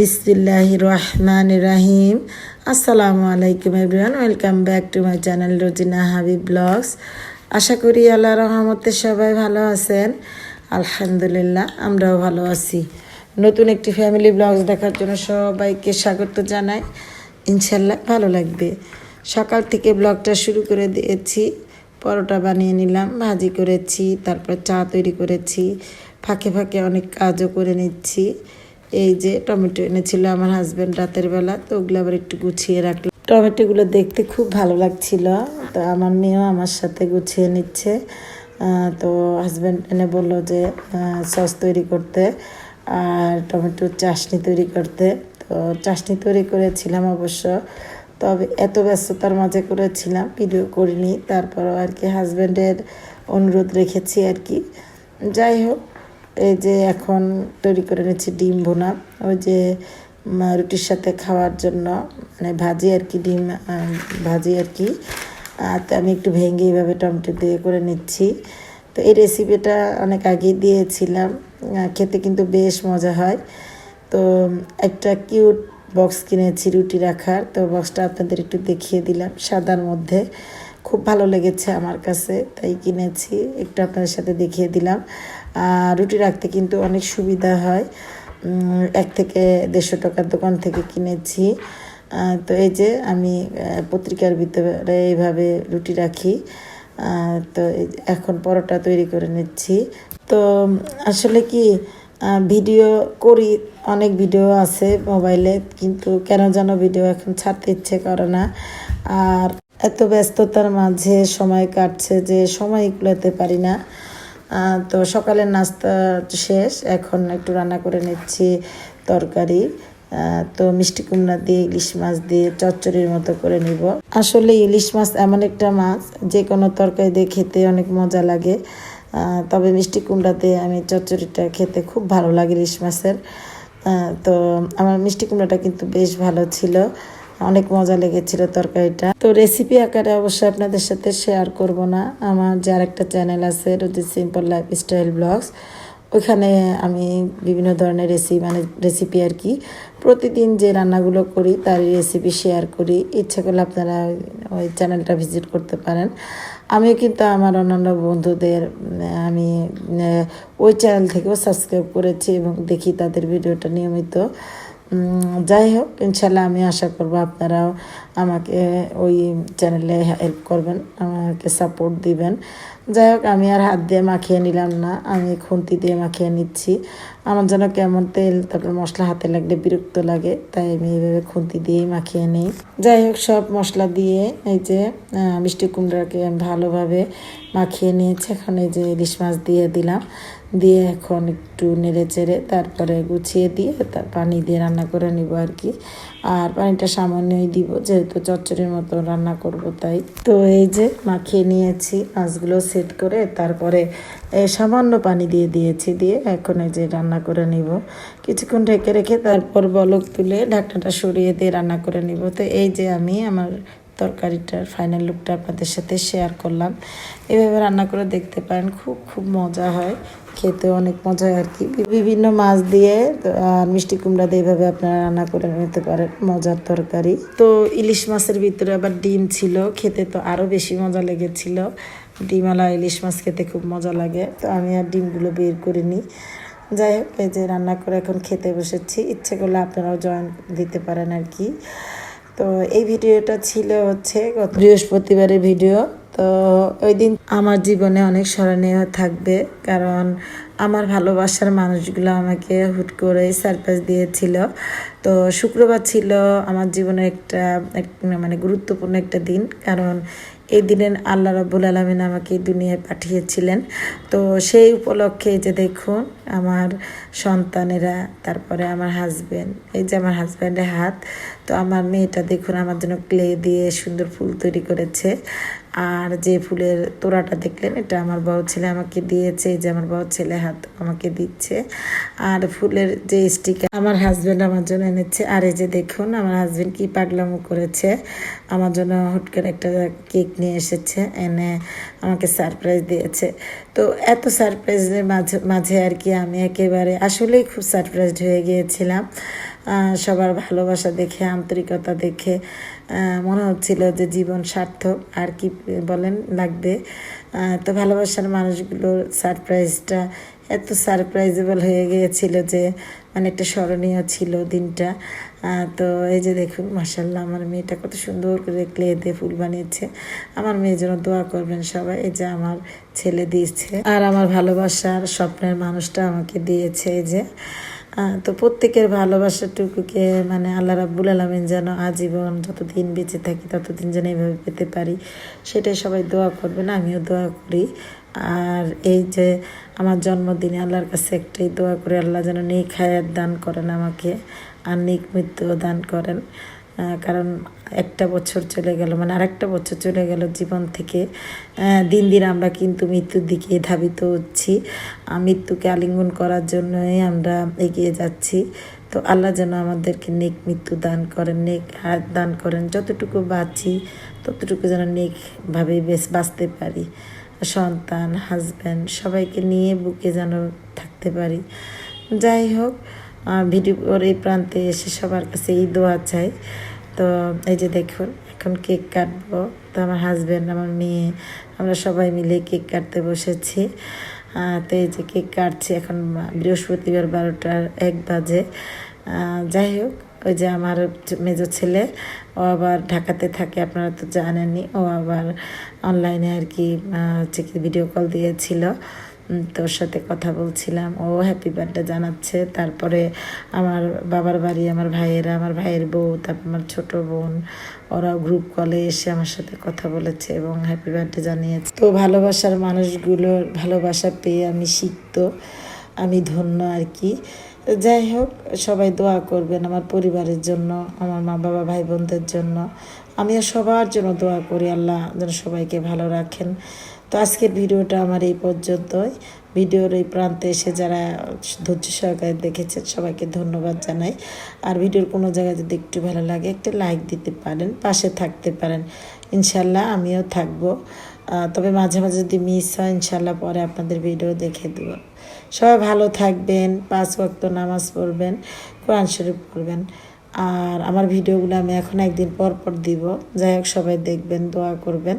বিসমিল্লাহ রহমান রাহিম। আসসালামু আলাইকুম everyone, welcome back to my channel Rozina Habib blogs. আশা করি আল্লাহ রহমতে সবাই ভালো আছেন। আলহামদুলিল্লাহ, আমরাও ভালো আছি। নতুন একটি ফ্যামিলি ব্লগস দেখার জন্য সবাইকে স্বাগত জানাই। ইনশাল্লাহ ভালো লাগবে। সকাল থেকে ব্লগটা শুরু করে দিয়েছি। পরোটা বানিয়ে নিলাম, ভাজি করেছি, তারপর চা তৈরি করেছি। ফাঁকে ফাঁকে অনেক কাজও করে নিচ্ছি। এই যে টমেটো এনেছিল আমার হাজব্যান্ড রাতের বেলা, তো ওগুলো আবার একটু গুছিয়ে রাখলাম। টমেটোগুলো দেখতে খুব ভালো লাগছিল, তো আমার মেয়েও আমার সাথে গুছিয়ে নিচ্ছে। তো হাজব্যান্ড এনে বলল যে সস তৈরি করতে আর টমেটোর চাশনি তৈরি করতে। তো চাশনি তৈরি করেছিলাম অবশ্য, তবে এত ব্যস্ততার মাঝে করেছিলাম ভিডিও করিনি। তারপরও আর কি হাজব্যান্ডের অনুরোধ রেখেছি আর কি। যাই হোক এই যে এখন তৈরি করে নিচ্ছি ডিম ভুনা। ওই যে রুটির সাথে খাওয়ার জন্য মানে ভাজি আর কি ডিম ভাজি আর কি। আর আমি একটু ভেঙে এইভাবে টমেটো দিয়ে করে নিচ্ছি। তো এই রেসিপিটা অনেক আগেই দিয়েছিলাম খেতে কিন্তু বেশ মজা হয়। তো একটা কিউট বক্স কিনেছি রুটি রাখার, তো বক্সটা আপনাদের একটু দেখিয়ে দিলাম সাদার মধ্যে। খুব ভালো লেগেছে আমার কাছে, তাই কিনেছি, একটু আপনাদের সাথে দেখিয়ে দিলাম। রুটি রাখতে কিন্তু অনেক সুবিধা হয়। এক থেকে দেড়শো টাকার দোকান থেকে কিনেছি। তো এই যে আমি পত্রিকার ভিতরে এইভাবে রুটি রাখি। তো এখন পরোটা তৈরি করে নিচ্ছি। তো আসলে কি ভিডিও করি, অনেক ভিডিও আছে মোবাইলে, কিন্তু কেন যেন ভিডিও এখন ছাড়তে ইচ্ছে করে না। আর এত ব্যস্ততার মাঝে সময় কাটছে যে সময় কুলাতে পারি না। তো সকালের নাস্তা শেষ, এখন একটু রান্না করে নিচ্ছি তরকারি। তো মিষ্টি কুমড়া দিয়ে, ইলিশ মাছ দিয়ে চচ্চড়ির মতো করে নিব। আসলে ইলিশ মাছ এমন একটা মাছ, যে কোনো তরকারি দিয়ে খেতে অনেক মজা লাগে। তবে মিষ্টি কুমড়া দিয়ে আমি চচ্চড়িটা খেতে খুব ভালো লাগে ইলিশ মাছের। তো আমার মিষ্টি কুমড়াটা কিন্তু বেশ ভালো ছিল। অনেক মজা লেগেছিল তরকারিটা। তো রেসিপি আকারে অবশ্যই আপনাদের সাথে শেয়ার করব না। আমার যার একটা চ্যানেল আছে, রুজি সিম্পল লাইফ স্টাইল ব্লগস ওইখানে আমি বিভিন্ন ধরনের রেসিপি মানে রেসিপি আর কি, প্রতিদিন যে রান্নাগুলো করি তার রেসিপি শেয়ার করি। ইচ্ছা করলে আপনারা ওই চ্যানেলটা ভিজিট করতে পারেন। আমিও কিন্তু আমার অন্যান্য বন্ধুদের আমি ওই চ্যানেল থেকেও সাবস্ক্রাইব করেছি এবং দেখি তাদের ভিডিওটা নিয়মিত। যাই হোক ইনশাল্লাহ আমি আশা করব আপনারাও আমাকে ওই চ্যানেলে হেল্প করবেন, আমাকে সাপোর্ট দিবেন। যাই হোক আমি আর হাত দিয়ে মাখিয়ে নিলাম না। আমি খুন্তি দিয়ে মাখিয়ে নিচ্ছি। আমার যেন কেমন তেল, তারপর মশলা হাতে লাগলে বিরক্ত লাগে, তাই আমি এইভাবে খুন্তি দিয়েই মাখিয়ে নিই। যাই হোক সব মশলা দিয়ে এই যে মিষ্টি কুমড়াকে ভালোভাবে মাখিয়ে নিয়েছি। এখন এই যে ইলিশ মাছ দিয়ে দিলাম। দিয়ে এখন একটু নেড়ে চেড়ে তারপরে গুছিয়ে দিয়ে তার পানি দিয়ে রান্না করে নিব আর কি। আর পানিটা সামান্যই দিব, যেহেতু চচ্চড়ির মতো রান্না করব তাই। তো এই যে মাখিয়ে নিয়েছি, মাছগুলো সেট করে তারপরে সামান্য পানি দিয়ে দিয়েছি, দিয়ে এখন এই যে রান্না করে নিব। কিছুক্ষণ ঢেকে রেখে তারপর বলক তুলে ঢাকনাটা সরিয়ে দিয়ে রান্না করে নিব। তো এই যে আমি আমার তরকারিটার ফাইনাল লুকটা আপনাদের সাথে শেয়ার করলাম। এভাবে রান্না করে দেখতে পারেন, খুব খুব মজা হয়। খেতে অনেক মজা আর কি। বিভিন্ন মাছ দিয়ে আর মিষ্টি কুমড়া দিয়ে এভাবে আপনারা রান্না করে নিতে পারেন, মজার তরকারি। তো ইলিশ মাছের ভিতরে আবার ডিম ছিল, খেতে তো আরও বেশি মজা লেগেছিল। ডিমওয়ালা ইলিশ মাছ খেতে খুব মজা লাগে, তো আমি আর ডিমগুলো বের করে নিই। যাই হোক, এই যে রান্না করে এখন খেতে বসেছি। ইচ্ছে করলে আপনারাও জয়েন দিতে পারেন আর কি। তো এই ভিডিওটা ছিল হচ্ছে গত বৃহস্পতিবারের ভিডিও। তো ওই দিন আমার জীবনে অনেক স্মরণীয় থাকবে, কারণ আমার ভালোবাসার মানুষগুলো আমাকে হুট করে সারপ্রাইজ দিয়েছিল। তো শুক্রবার ছিল আমার জীবনে একটা, এক- মানে গুরুত্বপূর্ণ একটা দিন, কারণ এই দিনে আল্লাহ রব্বুল আলমিন আমাকে দুনিয়ায় পাঠিয়েছিলেন। তো সেই উপলক্ষে যে দেখুন, আমার সন্তানেরা, তারপরে আমার হাজব্যান্ড এই যে আমার হাজব্যান্ডের হাত, তো আমার মেয়েটা দেখুন আমার জন্য ক্লে দিয়ে সুন্দর ফুল তৈরি করেছে। আর যে ফুলের তোড়াটা দেখলেন, এটা আমার বড় ছেলে আমাকে দিয়েছে যে আমার বড় ছেলে হাত আমাকে দিচ্ছে। আর ফুলের যে স্টিকার আমার হাজব্যান্ড আমার জন্য এনেছে। আর এই যে দেখুন, আমার হাজব্যান্ড কি পাগলামো করেছে। আমার জন্য হুট করে একটা কেক নিয়ে এসেছে, এনে আমাকে সারপ্রাইজ দিয়েছে। তো এত সারপ্রাইজের মাঝে মাঝে আর কি আমি একেবারে আসলেই খুব সারপ্রাইজড হয়ে গিয়েছিলাম। সবার ভালোবাসা দেখে, আন্তরিকতা দেখে মনে হচ্ছিল যে জীবন সার্থক আর কি বলেন, লাগবে। তো ভালোবাসার মানুষগুলোর সারপ্রাইজটা এত সারপ্রাইজেবল হয়ে গিয়েছিল যে মানে একটা স্মরণীয় ছিল দিনটা। তো এই যে দেখুন মাসাল্লাহ আমার মেয়েটা কত সুন্দর করে ক্লে দিয়ে ফুল বানিয়েছে। আমার মেয়ের জন্য দোয়া করবেন সবাই, এই যে আমার ছেলে দিয়েছে। আর আমার ভালোবাসার স্বপ্নের মানুষটা আমাকে দিয়েছে, এই যে। তো প্রত্যেকের ভালোবাসাটুকুকে মানে আল্লাহ রাব্বুল আলমিন যেন আজীবন যতদিন বেঁচে থাকি ততদিন যেন এইভাবে পেতে পারি, সেটাই সবাই দোয়া করবেন, আমিও দোয়া করি। আর এই যে আমার জন্মদিনে আল্লাহর কাছে একটাই দোয়া করি, আল্লাহ যেন নেক হায়াত দান করেন আমাকে, আর নেক মৃত্যুও দান করেন। কারণ একটা বছর চলে গেল মানে আরেকটা বছর চলে গেল জীবন থেকে। দিন দিন আমরা কিন্তু মৃত্যুর দিকে ধাবিত হচ্ছি। মৃত্যুকে আলিঙ্গন করার জন্যই আমরা এগিয়ে যাচ্ছি। তো আল্লাহ যেন আমাদেরকে নেক মৃত্যু দান করেন, নেক হাত দান করেন। যতটুকু বাঁচি, ততটুকু যেন নেকভাবে বেশ বাঁচতে পারি। সন্তান হাজব্যান্ড সবাইকে নিয়ে বুকে যেন থাকতে পারি। যাই হোক ভিডিওর এই প্রান্তে এসে সবার কাছে এই দোয়া চাই। তো এই যে দেখুন, এখন কেক কাটবো। তো আমার হাজব্যান্ড আমার মেয়ে, আমরা সবাই মিলে কেক কাটতে বসেছি। তো এই যে কেক কাটছি, এখন বৃহস্পতিবার বারোটার এক বাজে। যাই হোক, ওই যে আমার মেজো ছেলে, ও আবার ঢাকাতে থাকে, আপনারা তো জানেনই। ও আবার অনলাইনে আর কি ভিডিও কল দিয়েছিল। তোর সাথে কথা বলছিলাম। ও হ্যাপি বার্থডে জানাচ্ছে। তারপরে আমার বাবার বাড়ি, আমার ভাইয়েরা, আমার ভাইয়ের বউ, তারপর আমার ছোট বোন ওরা গ্রুপ কলে এসে আমার সাথে কথা বলেছে এবং হ্যাপি বার্থডে জানিয়েছে। তো ভালোবাসার মানুষগুলোর ভালোবাসা পেয়ে আমি শিখত আমি ধন্য আর কি। যাই হোক, সবাই দোয়া করবেন আমার পরিবারের জন্য, আমার মা বাবা, ভাই বোনদের জন্য। আমিও সবার জন্য দোয়া করি, আল্লাহ যেন সবাইকে ভালো রাখেন। তো আজকের ভিডিওটা আমার এই পর্যন্তই। ভিডিওর এই প্রান্তে এসে যারা ধৈর্য সহকারে দেখেছেন, সবাইকে ধন্যবাদ জানাই। আর ভিডিওর কোনো জায়গায় যদি একটু ভালো লাগে, একটা লাইক দিতে পারেন, পাশে থাকতে পারেন। ইনশাল্লাহ আমিও থাকব। তবে মাঝে মাঝে যদি মিস হয়, ইনশাল্লাহ পরে আপনাদের ভিডিও দেখে দেবো। সবাই ভালো থাকবেন, পাঁচ ওয়াক্ত নামাজ পড়বেন, কোরআন শরীফ পড়বেন। আর আমার ভিডিওগুলো আমি এখন একদিন পর পর দিব। যাই হোক, সবাই দেখবেন, দোয়া করবেন।